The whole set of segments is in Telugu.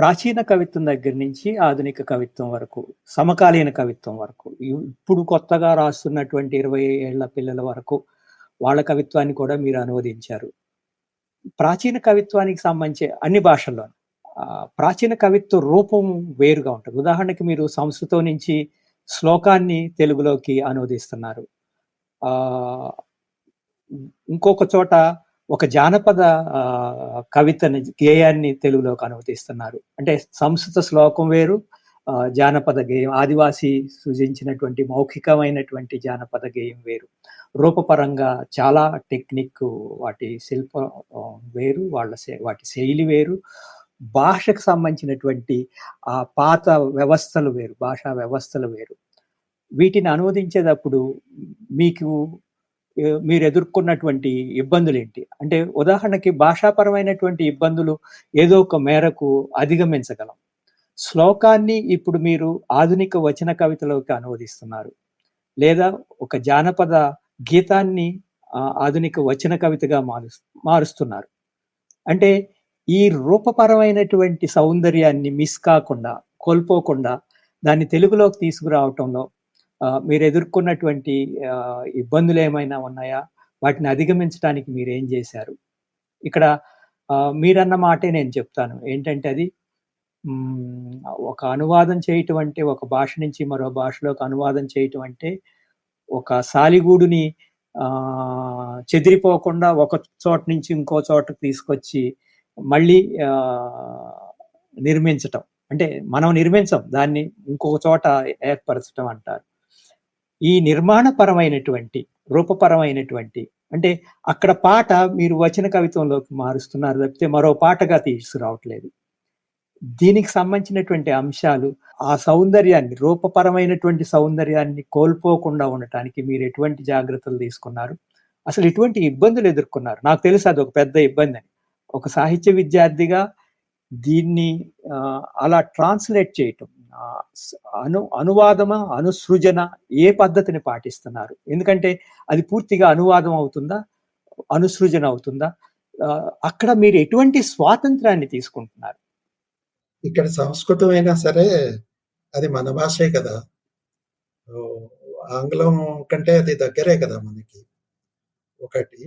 ప్రాచీన కవిత్వం దగ్గర నుంచి ఆధునిక కవిత్వం వరకు సమకాలీన కవిత్వం వరకు ఇప్పుడు కొత్తగా రాస్తున్నటువంటి ఇరవై ఏళ్ళ పిల్లల వరకు వాళ్ళ కవిత్వాన్ని కూడా మీరు అనువదించారు. ప్రాచీన కవిత్వానికి సంబంధించి అన్ని భాషల్లో ప్రాచీన కవిత్వ రూపం వేరుగా ఉంటుంది. ఉదాహరణకి మీరు సంస్కృతం నుంచి శ్లోకాన్ని తెలుగులోకి అనువదిస్తున్నారు. ఇంకొక చోట ఒక జానపద కవితని గేయాన్ని తెలుగులోకి అనువదిస్తున్నారు. అంటే సంస్కృత శ్లోకం వేరు జానపద గేయం ఆదివాసి సృజించినటువంటి మౌఖికమైనటువంటి జానపద గేయం వేరు. రూపపరంగా చాలా టెక్నిక్ వాటి శిల్ప వేరు వాళ్ళ వాటి శైలి వేరు. భాషకు సంబంధించినటువంటి ఆ పాత వ్యవస్థలు వేరు భాషా వ్యవస్థలు వేరు. వీటిని అనువదించేటప్పుడు మీకు మీరు ఎదుర్కొన్నటువంటి ఇబ్బందులు ఏంటి అంటే ఉదాహరణకి భాషాపరమైనటువంటి ఇబ్బందులు ఏదో ఒక మేరకు అధిగమించగలం. శ్లోకాన్ని ఇప్పుడు మీరు ఆధునిక వచన కవితలోకి అనువదిస్తున్నారు. లేదా ఒక జానపద గీతాన్ని ఆధునిక వచన కవితగా మారు మారుస్తున్నారు. అంటే ఈ రూపపరమైనటువంటి సౌందర్యాన్ని మిస్ కాకుండా కోల్పోకుండా దాన్ని తెలుగులోకి తీసుకురావటంలో మీరు ఎదుర్కొన్నటువంటి ఇబ్బందులు ఏమైనా ఉన్నాయా? వాటిని అధిగమించడానికి మీరు ఏం చేశారు? ఇక్కడ మీరన్న మాటే నేను చెప్తాను. ఏంటంటే అది ఒక అనువాదం చేయటం అంటే ఒక భాష నుంచి మరో భాషలోకి అనువాదం చేయటం అంటే ఒక సాలిగూడుని చెదిరిపోకుండా ఒక చోట నుంచి ఇంకో చోటకు తీసుకొచ్చి మళ్ళీ నిర్మించటం. అంటే మనం నిర్మించం దాన్ని ఇంకొక చోట ఏర్పరచటం అంటారు. ఈ నిర్మాణపరమైనటువంటి రూపపరమైనటువంటి అంటే అక్కడ పాట మీరు వచన కవిత్వంలోకి మారుస్తున్నారు తప్పితే మరో పాటగా తీసుకురావట్లేదు. దీనికి సంబంధించినటువంటి అంశాలు ఆ సౌందర్యాన్ని రూపపరమైనటువంటి సౌందర్యాన్ని కోల్పోకుండా ఉండటానికి మీరు ఎటువంటి జాగ్రత్తలు తీసుకున్నారు? అసలు ఎటువంటి ఇబ్బందులు ఎదుర్కొన్నారు? నాకు తెలుసు అది ఒక పెద్ద ఇబ్బంది అని. ఒక సాహిత్య విద్యార్థిగా దీన్ని అలా ట్రాన్స్లేట్ చేయటం అను అనువాదమా అనుసృజన ఏ పద్ధతిని పాటిస్తున్నారు? ఎందుకంటే అది పూర్తిగా అనువాదం అవుతుందా? అనుసృజన అవుతుందా? అక్కడ మీరు ఎటువంటి స్వాతంత్రాన్ని తీసుకుంటున్నారు? ఇక్కడ సంస్కృతం అయినా సరే అది మన భాషే కదా. ఆంగ్లం కంటే అది దగ్గరే కదా మనకి. ఒకటి.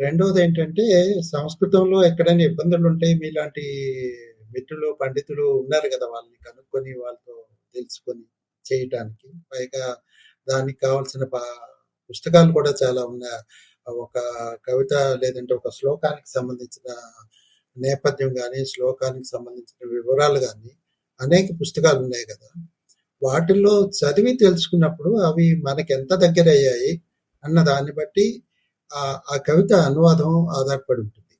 రెండోది ఏంటంటే సంస్కృతంలో ఎక్కడైనా ఇబ్బందులు ఉంటాయి మీలాంటి మిత్రులు పండితులు ఉన్నారు కదా వాళ్ళని కనుక్కొని వాళ్ళతో తెలుసుకొని చేయటానికి. పైగా దానికి కావాల్సిన పుస్తకాలు కూడా చాలా ఉన్నాయి. ఒక కవిత లేదంటే ఒక శ్లోకానికి సంబంధించిన నేపథ్యం కానీ శ్లోకానికి సంబంధించిన వివరాలు కానీ అనేక పుస్తకాలు ఉన్నాయి కదా. వాటిల్లో చదివి తెలుసుకున్నప్పుడు అవి మనకి ఎంత దగ్గర అయ్యాయి అన్న దాన్ని బట్టి ఆ కవిత అనువాదం ఆధారపడి ఉంటుంది.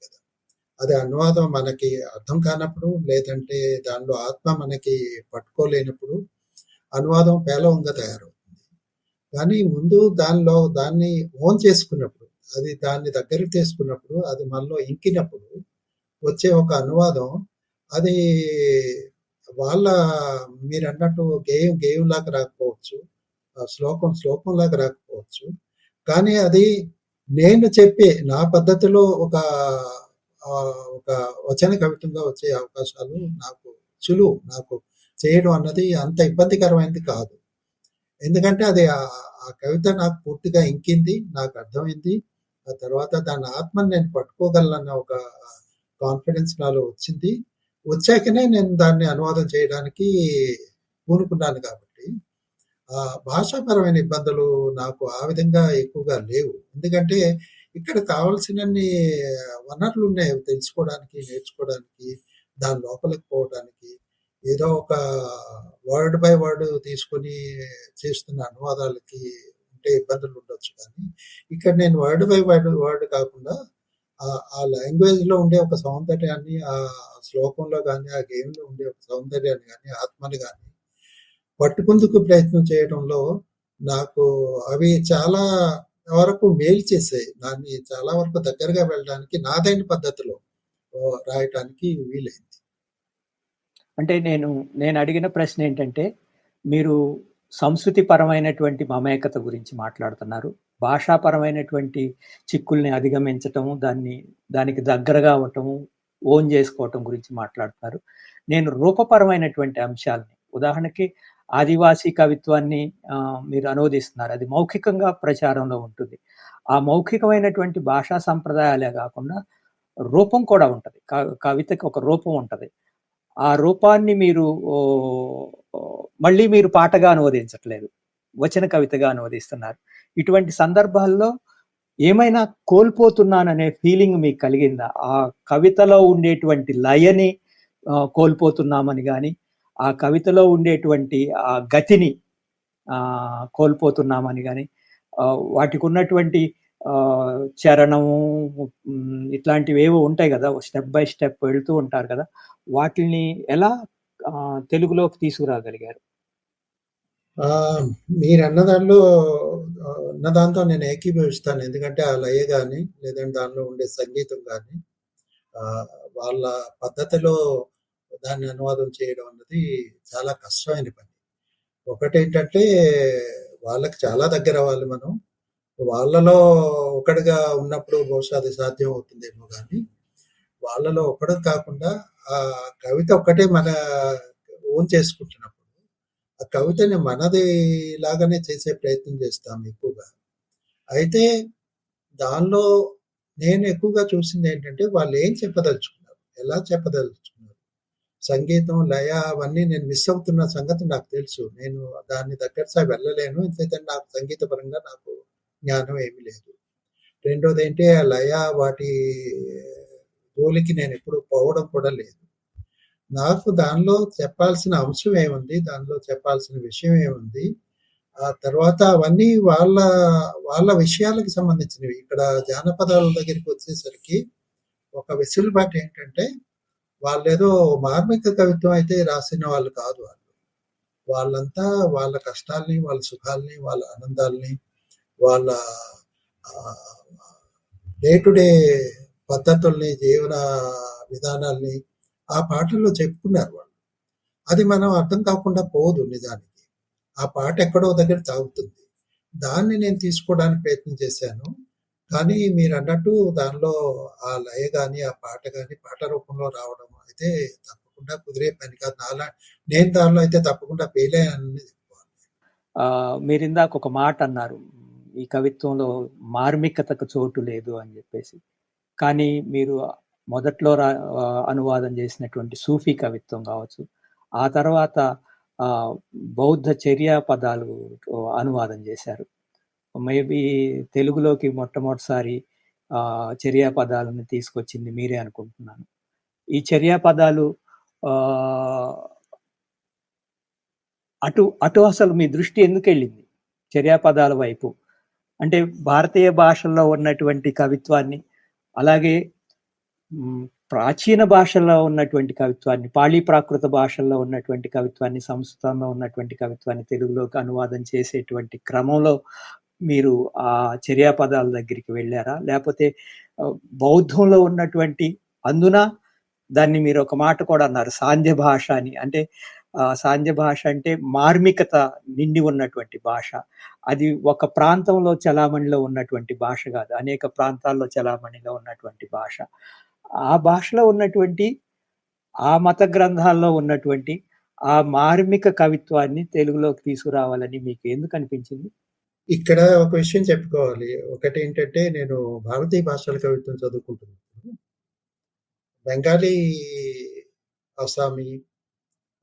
అది అనువాదం మనకి అర్థం కానప్పుడు లేదంటే దానిలో ఆత్మ మనకి పట్టుకోలేనప్పుడు అనువాదం పేలవంగా తయారవుతుంది. కానీ ముందు దానిలో దాన్ని ఓన్ చేసుకున్నప్పుడు అది దాన్ని దగ్గరకు తీసుకున్నప్పుడు అది మనలో ఇంకినప్పుడు వచ్చే ఒక అనువాదం అది వాళ్ళ మీరు అన్నట్టు గేయం గేయంలాగా రాకపోవచ్చు ఆ శ్లోకం శ్లోకంలాగా రాకపోవచ్చు. కానీ అది నేను చెప్పే నా పద్ధతిలో ఒక ఒక వచన కవితంగా వచ్చే అవకాశాలు నాకు సులువు. నాకు చేయడం అన్నది అంత ఇబ్బందికరమైనది కాదు. ఎందుకంటే అది ఆ కవిత నాకు పూర్తిగా ఇంకింది నాకు అర్థమైంది. ఆ తర్వాత దాని ఆత్మని నేను పట్టుకోగలనన్న ఒక కాన్ఫిడెన్స్ నాలో వచ్చింది. వచ్చాకనే నేను దాన్ని అనువాదం చేయడానికి పూనుకున్నాను కాబట్టి ఆ భాషాపరమైన ఇబ్బందులు నాకు ఆ విధంగా ఎక్కువగా లేవు. ఎందుకంటే ఇక్కడ కావాల్సినన్ని వనరులు ఉన్నాయి అవి తెలుసుకోవడానికి నేర్చుకోవడానికి దాని లోపలికి పోవడానికి. ఏదో ఒక వర్డ్ బై వర్డ్ తీసుకొని చేస్తున్న అనువాదాలకి ఉంటే ఇబ్బందులు ఉండొచ్చు కానీ ఇక్కడ నేను వర్డ్ బై వర్డ్ వర్డ్ కాకుండా ఆ లాంగ్వేజ్లో ఉండే ఒక సౌందర్యాన్ని ఆ శ్లోకంలో కానీ ఆ గేమ్లో ఉండే ఒక సౌందర్యాన్ని కానీ ఆత్మని కానీ పట్టుకుందుకు ప్రయత్నం చేయడంలో నాకు అవి చాలా వరకు మేలు చేసాయి దాన్ని చాలా వరకు దగ్గరగా వెళ్ళడానికి నాదైన పద్ధతిలో రాయటానికి వీలైంది. అంటే నేను నేను అడిగిన ప్రశ్న ఏంటంటే మీరు సంస్కృతి పరమైనటువంటి మమేకత గురించి మాట్లాడుతున్నారు. భాషాపరమైనటువంటి చిక్కుల్ని అధిగమించటము దాన్ని దానికి దగ్గరగా అవటము ఓన్ చేసుకోవటం గురించి మాట్లాడుతున్నారు. నేను రూపపరమైనటువంటి అంశాల్ని ఉదాహరణకి ఆదివాసీ కవిత్వాన్ని మీరు అనువదిస్తున్నారు. అది మౌఖికంగా ప్రచారంలో ఉంటుంది. ఆ మౌఖికమైనటువంటి భాషా సంప్రదాయాలే కాకుండా రూపం కూడా ఉంటుంది కవితకి ఒక రూపం ఉంటుంది ఆ రూపాన్ని మీరు మళ్ళీ మీరు పాటగా అనువదించట్లేదు. వచన కవితగా అనువదిస్తున్నారు. ఇటువంటి సందర్భాల్లో ఏమైనా కోల్పోతున్నాననే ఫీలింగ్ మీకు కలిగిందా? ఆ కవితలో ఉండేటువంటి లయని కోల్పోతున్నామని కానీ ఆ కవితలో ఉండేటువంటి ఆ గతిని కోల్పోతున్నామని కానీ వాటికి ఉన్నటువంటి చరణము ఇట్లాంటివేవో ఉంటాయి కదా స్టెప్ బై స్టెప్ వెళ్తూ ఉంటారు కదా! వాటిని ఎలా తెలుగులోకి తీసుకురాగలిగారు? ఆ! అన్న దానిలో అన్న ఉన్న దాంతో నేను ఏకీభవిస్తాను. ఎందుకంటే ఆ లయ కానీ లేదంటే దానిలో ఉండే సంగీతం కానీ వాళ్ళ పద్ధతిలో దాన్ని అనువాదం చేయడం అన్నది చాలా కష్టమైన పని. ఒకటేంటంటే వాళ్ళకి చాలా దగ్గర వాళ్ళు మనం. వాళ్ళలో ఒకటిగా ఉన్నప్పుడు బహుశా అది సాధ్యం అవుతుందేమో కానీ వాళ్ళలో ఒకడు కాకుండా ఆ కవిత ఒక్కటే మన ఓన్ చేసుకుంటున్నప్పుడు, ఆ కవితని మనది లాగానే చేసే ప్రయత్నం చేస్తాం ఎక్కువగా. అయితే దానిలో నేను ఎక్కువగా చూసింది ఏంటంటే వాళ్ళు ఏం చెప్పదలుచుకున్నారు? ఎలా చెప్పదలుచుకున్నారు? సంగీతం, లయ అవన్నీ నేను మిస్ అవుతున్న సంగతి నాకు తెలుసు. నేను దాన్ని దగ్గరగా వెళ్ళలేను. ఎందుకంటే నాకు సంగీత పరంగా నాకు జ్ఞానం ఏమీ లేదు. రెండోది ఏంటి ఆ లయ వాటి జోలికి నేనెప్పుడు పోవడం కూడా లేదు. నాకు దానిలో చెప్పాల్సిన అంశం ఏముంది? దానిలో చెప్పాల్సిన విషయం ఏముంది? ఆ తర్వాత అవన్నీ వాళ్ళ, వాళ్ళ విషయాలకు సంబంధించినవి. ఇక్కడ జానపదాల దగ్గరికి వచ్చేసరికి ఒక వెసులుబాటు ఏంటంటే, వాళ్ళేదో మార్మిక కవిత్వం అయితే రాసిన వాళ్ళు కాదు వాళ్ళు. వాళ్ళంతా వాళ్ళ కష్టాల్ని, వాళ్ళ సుఖాల్ని, వాళ్ళ ఆనందాల్ని, వాళ్ళ డే టు డే పద్ధతుల్ని, జీవన విధానాల్ని ఆ పాటల్లో చెప్పుకున్నారు వాళ్ళు. అది మనం అర్థం కాకుండా పోదు నిజానికి. ఆ పాట ఎక్కడో దగ్గర తాగుతుంది దాన్ని నేను తీసుకోవడానికి ప్రయత్నం చేశాను. కానీ మీరు అన్నట్టు దానిలో ఆ లయ కానీ ఆ పాట కానీ పాట రూపంలో రావడం అయితే తప్పకుండా కుదిరే పని కాదు. నాలా నేను దానిలో అయితే తప్పకుండా పేలే అని మీరు ఇందాక ఒక మాట అన్నారు. ఈ కవిత్వంలో మార్మికతకు చోటు లేదు అని చెప్పేసి కానీ మీరు మొదట్లో రా అనువాదం చేసినటువంటి సూఫీ కవిత్వం కావచ్చు ఆ తర్వాత బౌద్ధ చర్యా పదాలు అనువాదం చేశారు. మేబీ తెలుగులోకి మొట్టమొదటిసారి చర్యా పదాలను తీసుకొచ్చింది మీరే అనుకుంటున్నాను. ఈ చర్యా పదాలు అటు అటు అసలు మీ దృష్టి ఎందుకు వెళ్ళింది చర్యా పదాల వైపు. అంటే భారతీయ భాషల్లో ఉన్నటువంటి కవిత్వాన్ని, అలాగే ప్రాచీన భాషల్లో ఉన్నటువంటి కవిత్వాన్ని, పాళీ ప్రాకృత భాషల్లో ఉన్నటువంటి కవిత్వాన్ని, సంస్కృతంలో ఉన్నటువంటి కవిత్వాన్ని తెలుగులోకి అనువాదం చేసేటువంటి క్రమంలో మీరు ఆ చర్యాపదాల దగ్గరికి వెళ్ళారా లేకపోతే బౌద్ధంలో ఉన్నటువంటి అందున దాన్ని మీరు ఒక మాట కూడా అన్నారు సాంధ్య భాష అని. అంటే సాంధ్య భాష అంటే మార్మికత నిండి ఉన్నటువంటి భాష. అది ఒక ప్రాంతంలో చలామణిలో ఉన్నటువంటి భాష కాదు అనేక ప్రాంతాల్లో చలామణిలో ఉన్నటువంటి భాష. ఆ భాషలో ఉన్నటువంటి ఆ మత గ్రంథాల్లో ఉన్నటువంటి ఆ మార్మిక కవిత్వాన్ని తెలుగులోకి తీసుకురావాలని మీకు ఎందుకు అనిపించింది ఇక్కడ ఒక విషయం చెప్పుకోవాలి. ఒకటేంటంటే నేను భారతీయ భాషల కవిత్వం చదువుకుంటున్నాను బెంగాలీ, అస్సామీ,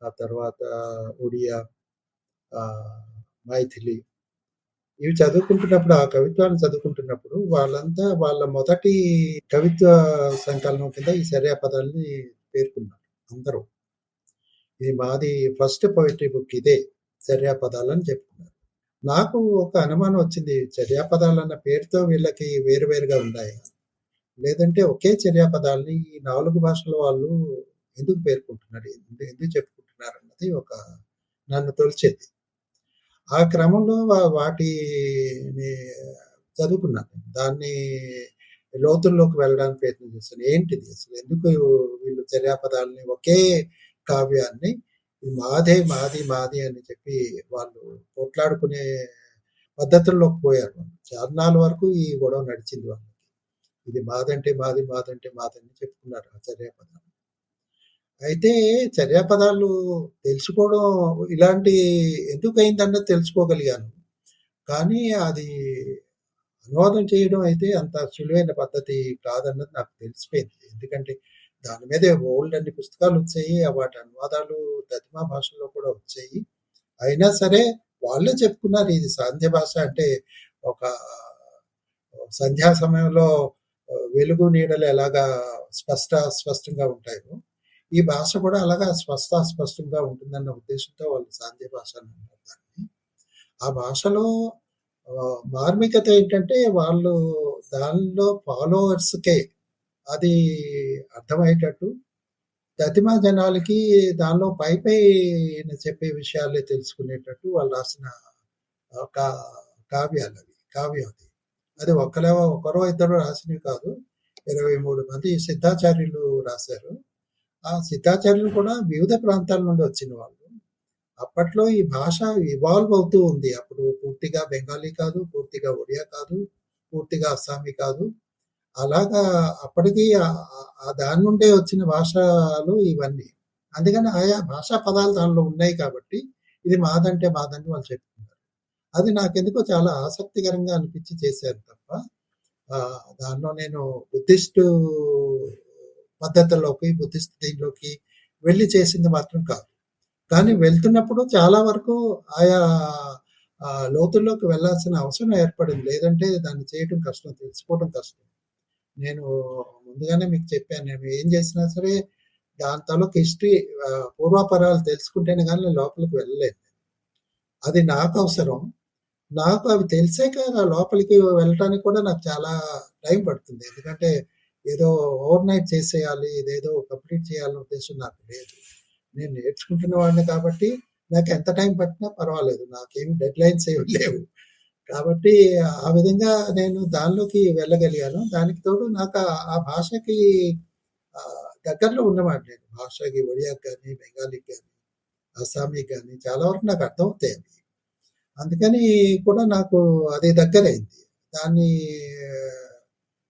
ఆ తర్వాత ఒడియా, మైథిలి ఇవి చదువుకుంటున్నప్పుడు, ఆ కవిత్వాన్ని చదువుకుంటున్నప్పుడు వాళ్ళంతా వాళ్ళ మొదటి కవిత్వ సంకలనం కింద ఈ చర్యా పదాలని పేర్కొన్నారు అందరూ. ఇది మాది ఫస్ట్ పోయిటరీ బుక్ ఇదే చర్యా పదాలని చెప్పుకున్నారు. నాకు ఒక అనుమానం వచ్చింది. చర్యాపదాలు అన్న పేరుతో వీళ్ళకి వేరు వేరుగా ఉన్నాయా? లేదంటే ఒకే చర్యాపదాలని ఈ నాలుగు భాషల వాళ్ళు ఎందుకు పేర్కొంటున్నారు? ఎందుకు చెప్పుకుంటున్నారు అన్నది ఒక నన్ను తొలిచేది. ఆ క్రమంలో వాటిని చదువుకున్నాను. దాన్ని లోతుల్లోకి వెళ్ళడానికి ప్రయత్నం చేశాను. ఏంటిది అసలు? ఎందుకు వీళ్ళు చర్యాపదాలని ఒకే కావ్యాన్ని ఇది మాదే, మాది, మాది అని చెప్పి వాళ్ళు పోట్లాడుకునే పద్ధతుల్లోకి పోయారు. చార్నాల వరకు ఈ గొడవ నడిచింది వాళ్ళకి. ఇది మాదంటే మాది, మాదంటే మాదని చెప్పుకున్నారు ఆ చర్యాపదాలు అయితే చర్యాపదాలు తెలుసుకోవడం ఇలాంటి ఎందుకైందన్నది తెలుసుకోగలిగాను. కానీ అది అనువాదం చేయడం అయితే అంత సులువైన పద్ధతి కాదన్నది నాకు తెలిసిపోయింది. ఎందుకంటే దాని మీద ఓల్డ్ అన్ని పుస్తకాలు వచ్చాయి వాటి అనువాదాలు దతిమా భాషలో కూడా వచ్చాయి. అయినా సరే వాళ్ళే చెప్పుకున్నారు ఇది సాంధ్య భాష అంటే ఒక సంధ్యా సమయంలో వెలుగు నీడలు ఎలాగా స్పష్ట స్పష్టంగా ఉంటాయో, ఈ భాష కూడా అలాగా స్పష్ట స్పష్టంగా ఉంటుందన్న ఉద్దేశంతో వాళ్ళు సాంధ్య భాష అని అంటారు దాన్ని. ఆ భాషలో మార్మికత ఏంటంటే వాళ్ళు దానిలో ఫాలోవర్స్‌కే అది అర్థమయ్యేటట్టు దతిమా జనాలకి దానిలో పైపైన చెప్పే విషయాలే తెలుసుకునేటట్టు వాళ్ళు రాసిన కావ్యాలు అవి కావ్యం అది. అది ఒక్కలే ఒకరో ఇద్దరు రాసినవి కాదు. 23 మంది సిద్ధాచార్యులు రాశారు. ఆ సిద్ధాచార్యులు కూడా వివిధ ప్రాంతాల నుండి వచ్చిన వాళ్ళు. అప్పట్లో ఈ భాష ఇవాల్వ్ అవుతూ ఉంది. అప్పుడు పూర్తిగా బెంగాలీ కాదు, పూర్తిగా ఒడియా కాదు, పూర్తిగా అస్సామీ కాదు. అలాగా అప్పటికి దాని నుండే వచ్చిన భాషలు ఇవన్నీ. అందుకని ఆయా భాషా పదాలు దానిలో ఉన్నాయి కాబట్టి, ఇది మాదంటే మాదని వాళ్ళు చెప్తున్నారు అది నాకెందుకో చాలా ఆసక్తికరంగా అనిపించి చేశాను తప్ప, దానిలో నేను బుద్ధిస్టు పద్ధతిలోకి బుద్ధిస్ట్ దీనిలోకి వెళ్ళి చేసింది మాత్రం కాదు. కానీ వెళ్తున్నప్పుడు చాలా వరకు ఆయా లోతుల్లోకి వెళ్ళాల్సిన అవసరం ఏర్పడింది. లేదంటే దాన్ని చేయటం కష్టం. తెలుసుకోవడం కష్టం. నేను ముందుగానే మీకు చెప్పాను. నేను ఏం చేసినా సరే దాని తాలూకు హిస్టరీ పూర్వాపరాలు తెలుసుకుంటేనే కానీ నేను లోపలికి వెళ్ళలేదు అది నాకు అవసరం. నాకు అవి తెలిసాక నా లోపలికి వెళ్ళటానికి కూడా నాకు చాలా టైం పడుతుంది. ఎందుకంటే ఏదో ఓవర్‌నైట్ చేసేయాలి, ఇదేదో కంప్లీట్ చేయాలనే ఉద్దేశం నాకు లేదు. నేను నేర్చుకుంటున్న వాడిని కాబట్టి నాకు ఎంత టైం పట్టినా పర్వాలేదు. నాకేమి డెడ్‌లైన్స్ ఏమి లేవు. కాబట్టి ఆ విధంగా నేను దానిలోకి వెళ్ళగలిగాను. దానికి తోడు నాకు ఆ భాషకి దగ్గరలో ఉన్నమాట నేను. భాషకి ఒడియాకి కానీ బెంగాలీకి కానీ అస్సామీకి కానీ చాలా వరకు నాకు అర్థమవుతాయి అవి. అందుకని కూడా నాకు అది దగ్గరైంది. దాన్ని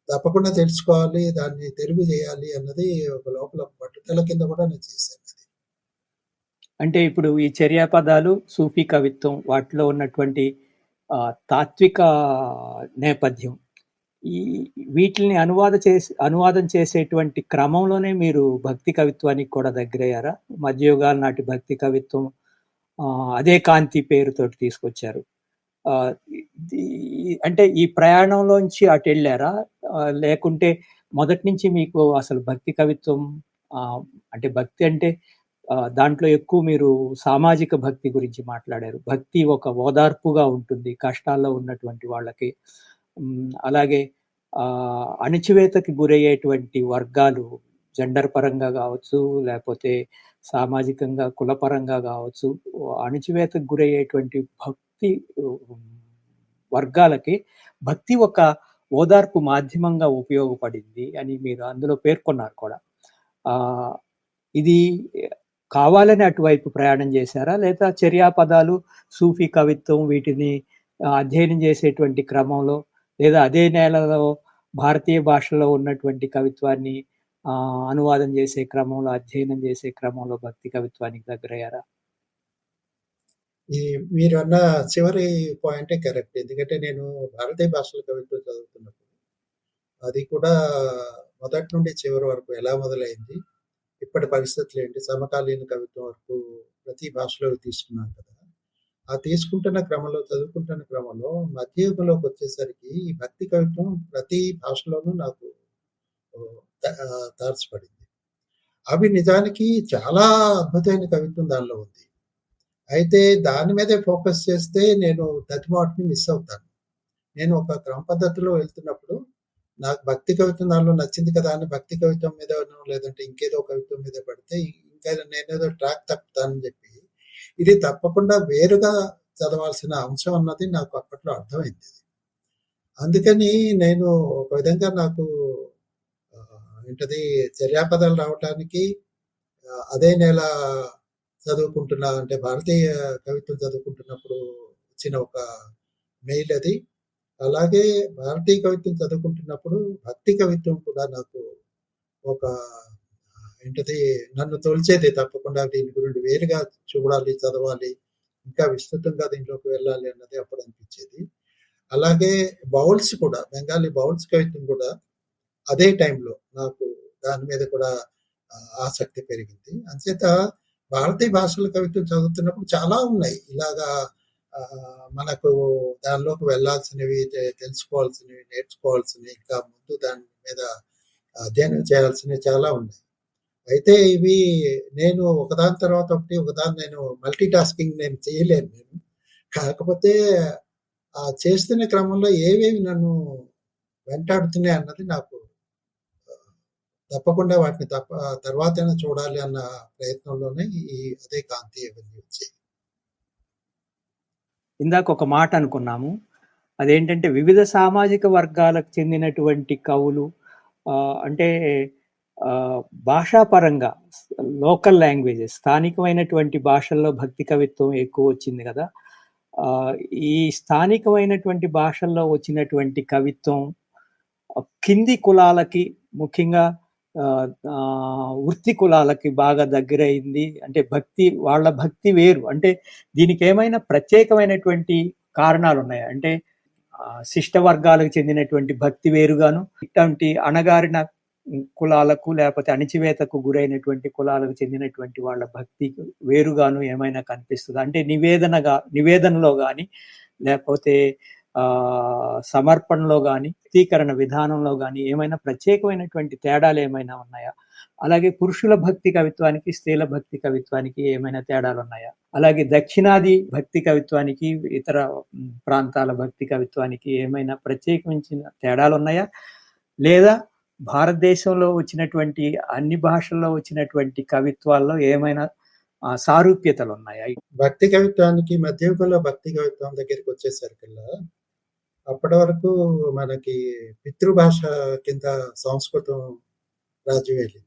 తప్పకుండా తెలుసుకోవాలి, దాన్ని తెలుగు చేయాలి అన్నది ఒక లోపల పట్టుదల కింద కూడా నేను చేశాను అది అంటే ఇప్పుడు ఈ చర్యా పదాలు, సూఫీ కవిత్వం వాటిలో ఉన్నటువంటి తాత్విక నేపథ్యం. ఈ వీటిల్ని అనువాద చేసి అనువాదం చేసేటువంటి క్రమంలోనే మీరు భక్తి కవిత్వానికి కూడా దగ్గరయ్యారా? మధ్యయుగాల నాటి భక్తి కవిత్వం అదే కాంతి పేరుతోటి తీసుకొచ్చారు. అంటే ఈ ప్రయాణంలోంచి అటు వెళ్ళారా లేకుంటే మొదటి నుంచి మీకు అసలు భక్తి కవిత్వం అంటే భక్తి అంటే దాంట్లో ఎక్కువ మీరు సామాజిక భక్తి గురించి మాట్లాడారు. భక్తి ఒక ఓదార్పుగా ఉంటుంది కష్టాల్లో ఉన్నటువంటి వాళ్ళకి. అలాగే అణచివేతకి గురయ్యేటువంటి వర్గాలు జెండర్ పరంగా కావచ్చు లేకపోతే సామాజికంగా, కులపరంగా కావచ్చు అణచివేతకు గురయ్యేటువంటి భక్తి వర్గాలకి భక్తి ఒక ఓదార్పు మాధ్యమంగా ఉపయోగపడింది అని మీరు అందులో పేర్కొన్నారు కూడా. ఇది కావాలని అటువైపు ప్రయాణం చేశారా? లేదా చర్యా పదాలు, సూఫీ కవిత్వం వీటిని అధ్యయనం చేసేటువంటి క్రమంలో లేదా అదే నేలలో భారతీయ భాషలో ఉన్నటువంటి కవిత్వాన్ని అనువాదం చేసే క్రమంలో, అధ్యయనం చేసే క్రమంలో భక్తి కవిత్వానికి దగ్గరయ్యారా? ఈ అన్న చివరి పాయింటే కరెక్ట్. ఎందుకంటే నేను భారతీయ భాషల కవిత్వం చదువుతున్నప్పుడు, అది కూడా మొదటి నుండి చివరి వరకు ఎలా మొదలైంది? ఇప్పటి పరిస్థితులు ఏంటి సమకాలీన కవిత్వం వరకు ప్రతి భాషలో తీసుకున్నాను కదా! ఆ తీసుకుంటున్న క్రమంలో, చదువుకుంటున్న క్రమంలో మధ్యయుగంలోకొచ్చేసరికి ఈ భక్తి కవిత్వం ప్రతి భాషలోనూ నాకు ఓహ్, తారసపడింది. అవి నిజానికి చాలా అద్భుతమైన కవిత్వం దానిలో ఉంది. అయితే దాని మీదే ఫోకస్ చేస్తే నేను దతిమాటిని మిస్ అవుతాను. నేను ఒక క్రమ పద్ధతిలో వెళ్తున్నప్పుడు నాకు భక్తి కవిత్వం దానిలో నచ్చింది కదా! అని భక్తి కవిత్వం మీద లేదంటే ఇంకేదో కవిత్వం మీద పడితే ఇంకా నేనేదో ట్రాక్ తప్పుతానని చెప్పి, ఇది తప్పకుండా వేరుగా చదవాల్సిన అంశం అన్నది నాకు అప్పట్లో అర్థమైంది. అందుకని నేను ఒక విధంగా నాకు ఏంటది చర్యాపదాలు రావటానికి అదే నెల చదువుకుంటున్నా అంటే భారతీయ కవిత్వం చదువుకుంటున్నప్పుడు వచ్చిన ఒక మెయిల్ అది. అలాగే భారతీయ కవిత్వం చదువుకుంటున్నప్పుడు భక్తి కవిత్వం కూడా నాకు ఒక ఏంటది నన్ను తొలిచేది తప్పకుండా దీని గురించి వేరుగా చూడాలి, చదవాలి. ఇంకా విస్తృతంగా దీంట్లోకి వెళ్ళాలి అన్నది అప్పుడు అనిపించేది. అలాగే బౌల్స్ కూడా బెంగాలీ బౌల్స్ కవిత్వం కూడా అదే టైంలో నాకు దాని మీద కూడా ఆసక్తి పెరిగింది. అంచేత భారతీయ భాషల కవిత్వం చదువుతున్నప్పుడు చాలా ఉన్నాయి. ఇలాగా మనకు దానిలోకి వెళ్ళాల్సినవి, తెలుసుకోవాల్సినవి, నేర్చుకోవాల్సినవి, ఇంకా ముందు దాని మీద అధ్యయనం చేయాల్సినవి చాలా ఉన్నాయి. అయితే ఇవి నేను ఒకదాని తర్వాత ఒకటి, ఒకదాన్ని నేను మల్టీ టాస్కింగ్ నేను చేయలేను నేను. కాకపోతే ఆ చేస్తున్న క్రమంలో ఏవేవి నన్ను వెంటాడుతున్నాయి అన్నది నాకు తప్పకుండా వాటిని తప్ప తర్వాతైనా చూడాలి అన్న ప్రయత్నంలోనే ఈ అదే కాంతి ఇవన్నీ వచ్చాయి. ఇందాక ఒక మాట అనుకున్నాము. అదేంటంటే వివిధ సామాజిక వర్గాలకు చెందినటువంటి కవులు అంటే భాషాపరంగా లోకల్ లాంగ్వేజెస్ స్థానికమైనటువంటి భాషల్లో భక్తి కవిత్వం ఎక్కువ వచ్చింది కదా ఈ స్థానికమైనటువంటి భాషల్లో వచ్చినటువంటి కవిత్వం కింది కులాలకి ముఖ్యంగా వృత్తి కులాలకి బాగా దగ్గరైంది. అంటే భక్తి వాళ్ళ భక్తి వేరు. అంటే దీనికి ఏమైనా ప్రత్యేకమైనటువంటి కారణాలు ఉన్నాయి అంటే శిష్ట వర్గాలకు చెందినటువంటి భక్తి వేరుగాను, ఇట్లాంటి అణగారిన కులాలకు లేకపోతే అణిచివేతకు గురైనటువంటి కులాలకు చెందినటువంటి వాళ్ళ భక్తి వేరుగాను ఏమైనా కనిపిస్తుంది? అంటే నివేదనగా నివేదనలో కానీ లేకపోతే సమర్పణలో కానీ వ్యక్తీకరణ విధానంలో కానీ ఏమైనా ప్రత్యేకమైనటువంటి తేడాలు ఏమైనా ఉన్నాయా? అలాగే పురుషుల భక్తి కవిత్వానికి, స్త్రీల భక్తి కవిత్వానికి ఏమైనా తేడాలు ఉన్నాయా? అలాగే దక్షిణాది భక్తి కవిత్వానికి, ఇతర ప్రాంతాల భక్తి కవిత్వానికి ఏమైనా ప్రత్యేకించిన తేడాలు ఉన్నాయా? లేదా భారతదేశంలో వచ్చినటువంటి అన్ని భాషల్లో వచ్చినటువంటి కవిత్వాల్లో ఏమైనా సారూప్యతలు ఉన్నాయా? భక్తి కవిత్వానికి మధ్యయుగంలో భక్తి కవిత్వం దగ్గరికి వచ్చేసరికల్లా అప్పటి వరకు మనకి పితృభాష కింద సంస్కృతం రాజ్యం వెళ్ళింది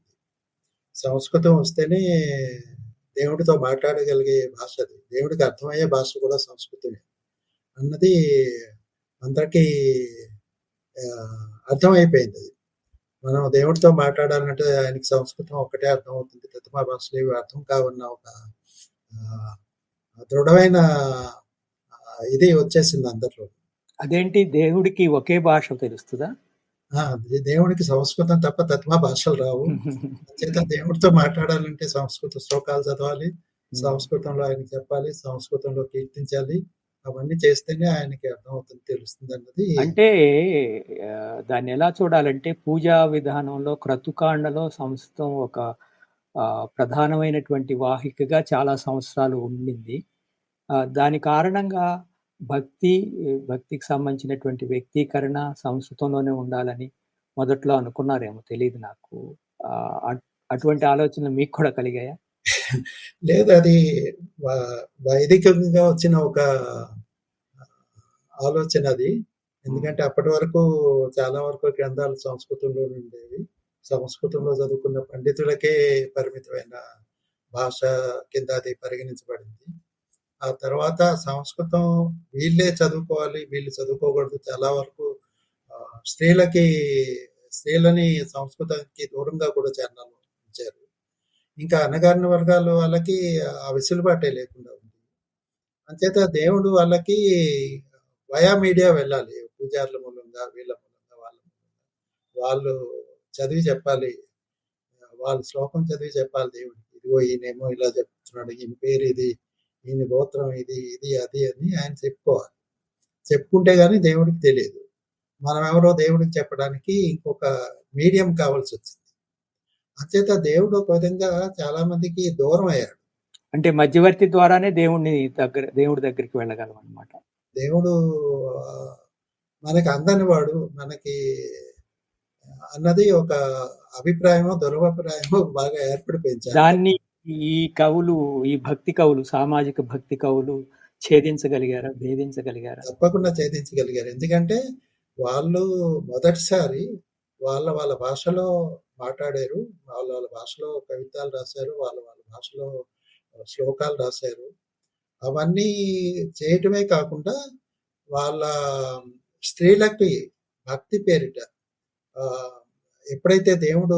సంస్కృతం వస్తేనే దేవుడితో మాట్లాడగలిగే భాష అది. దేవుడికి అర్థమయ్యే భాష కూడా సంస్కృతమే. అన్నది అందరికీ అర్థమైపోయింది అది మనం దేవుడితో మాట్లాడాలంటే ఆయనకి సంస్కృతం ఒక్కటే అర్థమవుతుంది. భాషలు భాషలేవి అర్థం కావన్న ఒక దృఢమైన ఇది వచ్చేసింది అందరిలో. అదేంటి దేవుడికి ఒకే భాష తెలుస్తదా? దేవుడికి సంస్కృతం తప్ప తదిమా భాషలు రావు. అంచేత దేవుడితో మాట్లాడాలంటే సంస్కృత శ్లోకాలు చదవాలి. సంస్కృతంలో ఆయనకి చెప్పాలి. సంస్కృతంలో కీర్తించాలి. అవన్నీ చేస్తేనే ఆయనకి అర్థమవుతుంది, తెలుస్తుందన్నది అంటే ఆహ్, దాన్నెలా చూడాలంటే పూజా విధానంలో క్రతుకాండలో సంస్కృతం ఒక ప్రధానమైనటువంటి వాహికగా చాలా సంవత్సరాలు ఉండింది. దాని కారణంగా భక్తి, భక్తికి సంబంధించినటువంటి వ్యక్తీకరణ సంస్కృతంలోనే ఉండాలని మొదట్లో అనుకున్నారేమో తెలీదు నాకు. అటువంటి ఆలోచనలు మీకు కూడా కలిగాయా? లేదు అది వైదికంగా వచ్చిన ఒక ఆలోచన అది. ఎందుకంటే అప్పటి వరకు చాలా వరకు గ్రంథాలు సంస్కృతంలోనే ఉండేవి. సంస్కృతంలో చదువుకున్న పండితులకే పరిమితమైన భాష కింద అది పరిగణించబడింది. ఆ తర్వాత సంస్కృతం వీళ్ళే చదువుకోవాలి, వీళ్ళు చదువుకోకూడదు. చాలా వరకు స్త్రీలకి స్త్రీలని సంస్కృతానికి దూరంగా కూడా చాలాను ఉంచారు. ఇంకా అణగారిన వర్గాల వాళ్ళకి ఆ వెసులుబాటే లేకుండా ఉంది. అంచేత దేవుడు వాళ్ళకి వయా మీడియా వెళ్ళాలి. పూజారుల మూలంగా, వీళ్ళ మూలంగా, వాళ్ళ మూలంగా. వాళ్ళు చదివి చెప్పాలి. వాళ్ళు శ్లోకం చదివి చెప్పాలి దేవుడికి. ఇదిగో ఈయనేమో ఇలా చెప్తున్నాడు. ఈయన పేరు ఇది. ఈయన గోత్రం ఇది, ఇది, అది అని ఆయన చెప్పుకోవాలి. చెప్పుకుంటే గాని దేవుడికి తెలీదు. మనమెవరో దేవుడికి చెప్పడానికి ఇంకొక మీడియం కావాల్సొచ్చింది. అంచేత దేవుడు ఒక విధంగా చాలా మందికి దూరం అయ్యాడు. అంటే మధ్యవర్తి ద్వారానే దేవుడిని దగ్గర దేవుడి దగ్గరికి వెళ్ళగలమనమాట. దేవుడు ఆహ్, మనకి అందని వాడు. మనకి అన్నది ఒక అభిప్రాయమో, దురభిప్రాయమో బాగా ఏర్పడిపోయింది దాన్ని ఈ కవులు, ఈ భక్తి కవులు, సామాజిక భక్తి కవులు ఛేదించగలిగారా? భేదించగలిగారా? తప్పకుండా ఛేదించగలిగారు. ఎందుకంటే వాళ్ళు మొదటిసారి వాళ్ళ వాళ్ళ భాషలో మాట్లాడారు. వాళ్ళ వాళ్ళ భాషలో కవితాలు రాశారు. వాళ్ళ వాళ్ళ భాషలో శ్లోకాలు రాశారు. అవన్నీ చేయటమే కాకుండా వాళ్ళ స్త్రీలకి భక్తి పేరిట ఎప్పుడైతే దేవుడు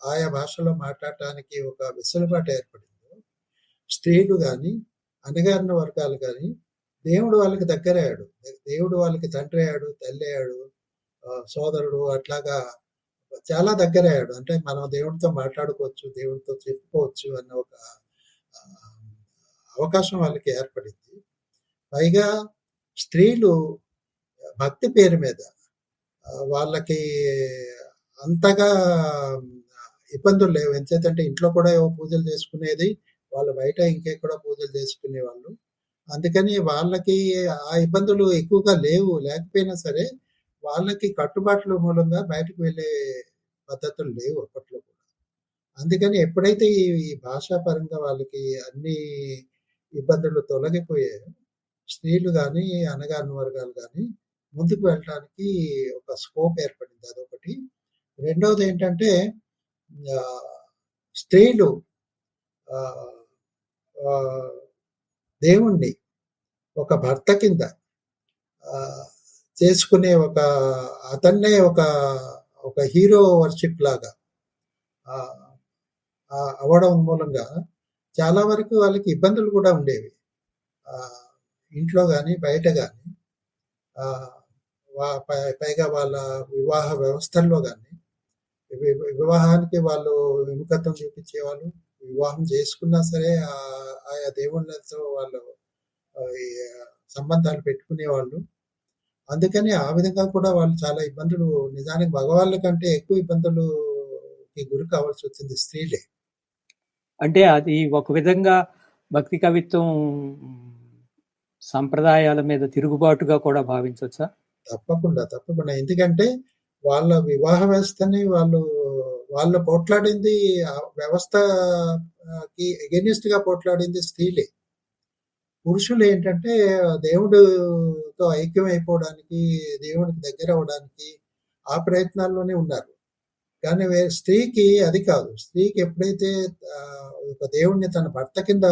ఆయా భాషలో మాట్లాడటానికి ఒక వెసులుబాటు ఏర్పడిందో స్త్రీలు కానీ అణగారిన వర్గాలు కానీ దేవుడు వాళ్ళకి దగ్గరయ్యాడు. దేవుడు వాళ్ళకి తండ్రి అయ్యాడు తల్లి అయ్యాడు సోదరుడు అట్లాగా చాలా దగ్గరయ్యాడు. అంటే మనం దేవుడితో మాట్లాడుకోవచ్చు దేవుడితో చెప్పుకోవచ్చు అన్న ఒక అవకాశం వాళ్ళకి ఏర్పడింది. పైగా స్త్రీలు భక్తి పేరు మీద వాళ్ళకి అంతగా ఇబ్బందులు లేవు. ఎంతైతే ఇంట్లో కూడా ఏవో పూజలు చేసుకునేది వాళ్ళు బయట ఇంకెక్కడో పూజలు చేసుకునే వాళ్ళు. అందుకని వాళ్ళకి ఆ ఇబ్బందులు ఎక్కువగా లేవు. లేకపోయినా సరే వాళ్ళకి కట్టుబాట్ల మూలంగా బయటకు వెళ్ళే పద్ధతులు లేవు అప్పట్లో కూడా. అందుకని ఎప్పుడైతే ఈ భాషాపరంగా వాళ్ళకి అన్ని ఇబ్బందులు తొలగిపోయాయో స్త్రీలు కానీ అనగాని వర్గాలు కానీ ముందుకు వెళ్ళడానికి ఒక స్కోప్ ఏర్పడింది. అదొకటి. రెండవది ఏంటంటే స్త్రీలు దేవుణ్ణి ఒక భర్త కింద చేసుకునే ఒక అతన్నే ఒక ఒక హీరో వర్షిప్ లాగా అవడం అవ్వడం మూలంగా చాలా వరకు వాళ్ళకి ఇబ్బందులు కూడా ఉండేవి. ఇంట్లో కానీ బయట కానీ పైగా వాళ్ళ వివాహ వ్యవస్థల్లో కానీ వివాహానికి వాళ్ళు విముఖత్వం చూపించేవాళ్ళు. వివాహం చేసుకున్నా సరే ఆ- ఆయా దేవుళ్ళతో వాళ్ళు సంబంధాలు పెట్టుకునేవాళ్ళు. అందుకని ఆ విధంగా కూడా వాళ్ళు చాలా ఇబ్బందులు నిజానికి మగవాళ్ళ కంటే ఎక్కువ ఇబ్బందులుకి గురి కావాల్సి వచ్చింది స్త్రీలే. అంటే అది ఒక విధంగా భక్తి కవిత్వం సంప్రదాయాల మీద తిరుగుబాటుగా కూడా భావించవచ్చా తప్పకుండా తప్పకుండా. ఎందుకంటే వాళ్ళ వివాహ వ్యవస్థని వాళ్ళు వాళ్ళు పోట్లాడింది వ్యవస్థకి ఎగెనిస్ట్గా పోట్లాడింది స్త్రీలే. పురుషులు ఏంటంటే దేవుడితో ఐక్యం అయిపోవడానికి దేవుడికి దగ్గర అవ్వడానికి ఆ ప్రయత్నాల్లోనే ఉన్నారు. కానీ వే- స్త్రీకి అది కాదు. స్త్రీకి ఎప్పుడైతే ఒక దేవుడిని తన భర్త కింద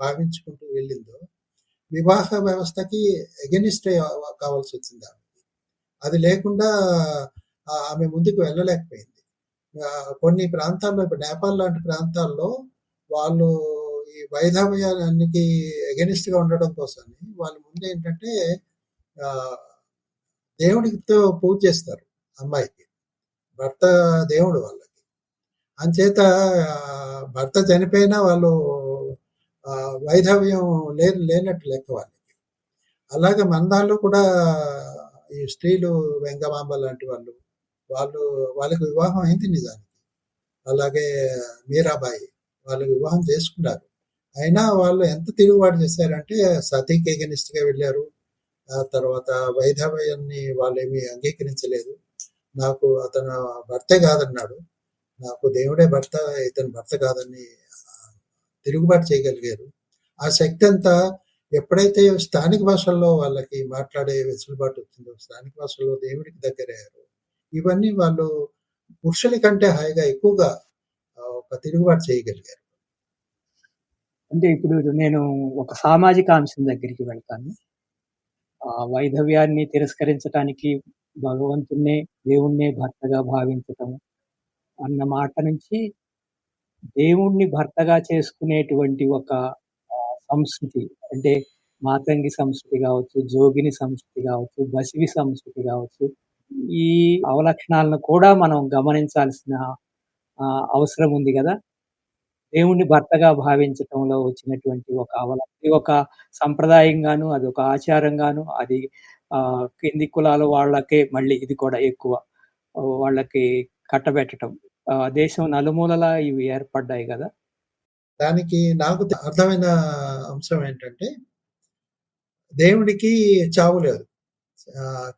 భావించుకుంటూ వెళ్ళిందో వివాహ వ్యవస్థకి ఎగెనిస్ట్ కావాల్సి వచ్చింది? అది లేకుండా ఆమె ముందుకు వెళ్ళలేకపోయింది. కొన్ని ప్రాంతాల్లో ఇప్పుడు నేపాల్ లాంటి ప్రాంతాల్లో వాళ్ళు ఈ వైధవ్యానికి ఎగెనిస్ట్గా ఉండడం కోసం వాళ్ళు ముందు ఏంటంటే దేవుడితో పూజ చేస్తారు అమ్మాయికి. భర్త దేవుడు వాళ్ళకి. అంచేత భర్త చనిపోయినా వాళ్ళు వైధవ్యం లేని లేనట్టు లెక్క వాళ్ళకి. అలాగే మందాల్లో కూడా ఈ స్త్రీలు వెంగమాంబ లాంటి వాళ్ళు వాళ్ళు వాళ్ళకి వివాహం అయింది నిజానికి. అలాగే మీరాబాయి వాళ్ళు వివాహం చేసుకున్నారు. అయినా వాళ్ళు ఎంత తిరుగుబాటు చేశారంటే సతీకి ఎగనిస్ట్గా వెళ్ళారు. ఆ తర్వాత వైధవ్యాన్ని వాళ్ళు ఏమీ అంగీకరించలేదు. నాకు అతను భర్తే కాదన్నాడు. నాకు దేవుడే భర్త ఇతను భర్త కాదని తిరుగుబాటు చేయగలిగారు. ఆ శక్తి అంతా ఎప్పుడైతే స్థానిక భాషల్లో వాళ్ళకి మాట్లాడే వెసులుబాటు వచ్చిందో స్థానిక భాషల్లో దేవుడికి దగ్గరయ్యారు ఇవన్నీ వాళ్ళు పురుషుల కంటే హాయిగా ఎక్కువగా ఒక తిరుగుబాటు చేయగలిగారు. అంటే ఇప్పుడు నేను ఒక సామాజిక అంశం దగ్గరికి వెళ్తాను. ఆ వైధవ్యాన్ని తిరస్కరించడానికి భగవంతుణ్ణే దేవుణ్ణే భర్తగా భావించటం అన్న మాట నుంచి దేవుణ్ణి భర్తగా చేసుకునేటువంటి ఒక సంస్కృతి. అంటే మాతంగి సంస్కృతి కావచ్చు జోగిని సంస్కృతి కావచ్చు బసివి సంస్కృతి కావచ్చు ఈ అవలక్షణాలను కూడా మనం గమనించాల్సిన ఆ, అవసరం ఉంది కదా. దేవుణ్ణి భర్తగా భావించటంలో వచ్చినటువంటి ఒక అవల ఇది ఒక సంప్రదాయంగాను అది ఒక ఆచారంగాను అది ఆ కింది కులాల వాళ్ళకే మళ్ళీ ఇది కూడా ఎక్కువ. వాళ్ళకి కట్టబెట్టడం దేశం నలుమూలలా ఇవి ఏర్పడ్డాయి కదా. దానికి నాకు అర్థమైన అంశం ఏంటంటే దేవుడికి చావు లేదు.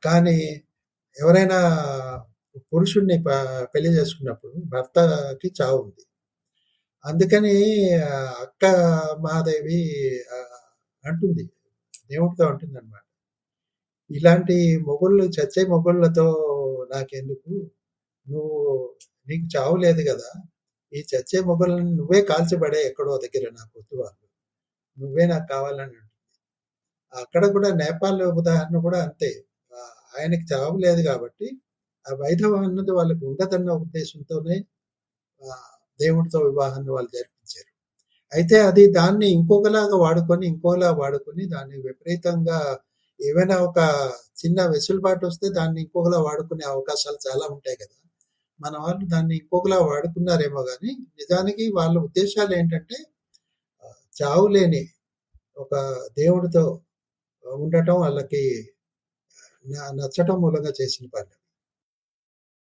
కానీ ఎవరైనా పురుషుణ్ణి పెళ్ళి చేసుకున్నప్పుడు భర్తకి చావు ఉంది. అందుకని అక్క మహాదేవి అంటుంది. దేవుడితో అంటుంది అనమాట ఇలాంటి మొగుళ్ళు చచ్చే మొగుళ్ళతో నాకెందుకు? నువ్వు నీకు చావు లేదు కదా. ఈ చచ్చే మొగుళ్ళని నువ్వే కాల్చబడే ఎక్కడో దగ్గర నాకు వద్దు వాళ్ళు నువ్వే నాకు కావాలని ఉంటుంది. అక్కడ కూడా నేపాల్ ఉదాహరణ కూడా అంతే. ఆయనకి జవాబు లేదు కాబట్టి ఆ వైధవం అన్నది వాళ్ళకి ఉండదన్న ఉద్దేశంతోనే దేవుడితో వివాహాన్ని వాళ్ళు జరిపించారు. అయితే అది దాన్ని ఇంకొకలాగా వాడుకొని, ఇంకోలా వాడుకొని దాన్ని విపరీతంగా ఏవైనా ఒక చిన్న వెసులుబాటు వస్తే దాన్ని ఇంకొకలా వాడుకునే అవకాశాలు చాలా ఉంటాయి కదా. మన వాళ్ళు దాన్ని ఇంకొకలా వాడుకున్నారేమో కానీ నిజానికి వాళ్ళ ఉద్దేశాలు ఏంటంటే చావు లేని ఒక దేవుడితో ఉండటం వాళ్ళకి నచ్చటం మూలంగా చేసిన పని.